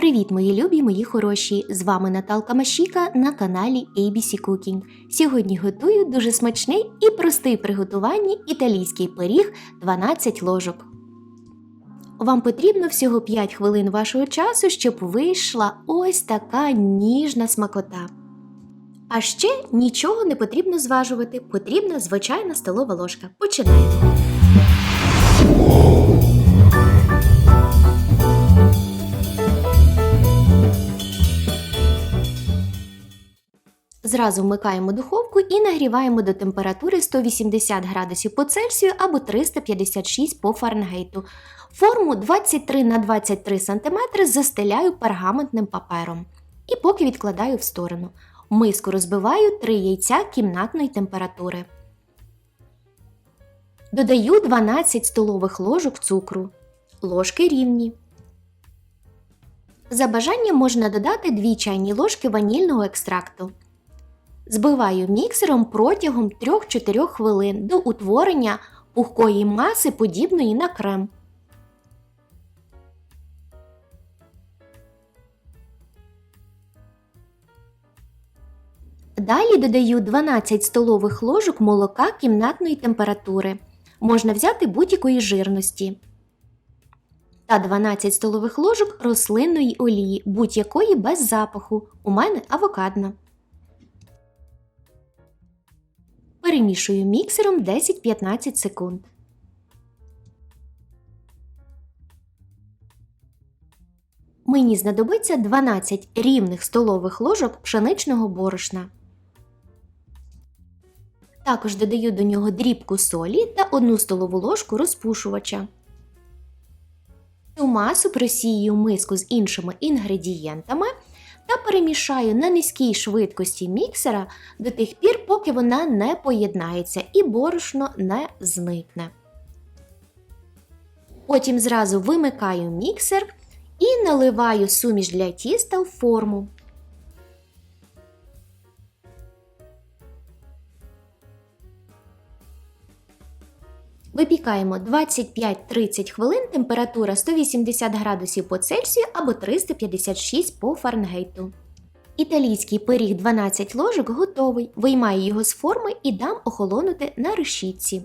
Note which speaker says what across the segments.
Speaker 1: Привіт, мої любі, мої хороші! З вами Наталка Машіка на каналі ABC Cooking. Сьогодні готую дуже смачний і простий в приготуванні італійський пиріг 12 ложок. Вам потрібно всього 5 хвилин вашого часу, щоб вийшла ось така ніжна смакота. А ще нічого не потрібно зважувати, потрібна звичайна столова ложка. Починаємо. Зразу вмикаємо духовку і нагріваємо до температури 180 градусів по Цельсію або 356 по Фаренгейту. Форму 23 на 23 см застеляю пергаментним папером і поки відкладаю в сторону. В миску розбиваю 3 яйця кімнатної температури. Додаю 12 столових ложок цукру. Ложки рівні. За бажанням можна додати 2 чайні ложки ванільного екстракту. Збиваю міксером протягом 3-4 хвилин до утворення пухкої маси, подібної на крем. Далі додаю 12 столових ложок молока кімнатної температури. Можна взяти будь-якої жирності. Та 12 столових ложок рослинної олії, будь-якої без запаху. У мене авокадна. Перемішую міксером 10-15 секунд. Мені знадобиться 12 рівних столових ложок пшеничного борошна. Також додаю до нього дрібку солі та 1 столову ложку розпушувача. Цю масу просію миску з іншими інгредієнтами та перемішаю на низькій швидкості міксера до тих пір, поки вона не поєднається і борошно не зникне. Потім зразу вимикаю міксер і наливаю суміш для тіста в форму. Випікаємо 25-30 хвилин, температура 180 градусів по Цельсію або 356 по Фаренгейту. Італійський пиріг 12 ложок готовий. Виймаю його з форми і дам охолонути на решітці.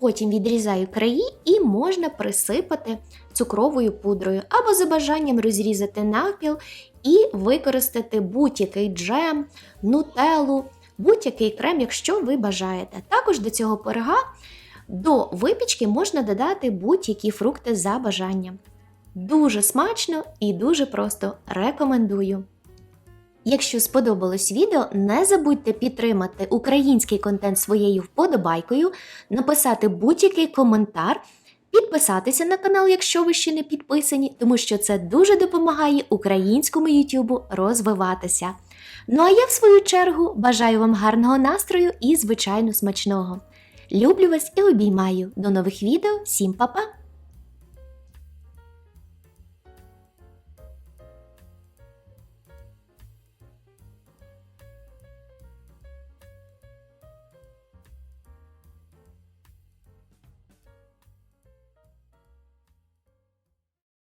Speaker 1: Потім відрізаю краї і можна присипати цукровою пудрою або за бажанням розрізати навпіл і використати будь-який джем, нутеллу, будь-який крем, якщо ви бажаєте. Також до цього пирога до випічки можна додати будь-які фрукти за бажанням. Дуже смачно і дуже просто рекомендую. Якщо сподобалось відео, не забудьте підтримати український контент своєю вподобайкою, написати будь-який коментар, підписатися на канал, якщо ви ще не підписані, тому що це дуже допомагає українському Ютубу розвиватися. Ну а я, в свою чергу, бажаю вам гарного настрою і, звичайно, смачного. Люблю вас і обіймаю. До нових відео, всім па-па!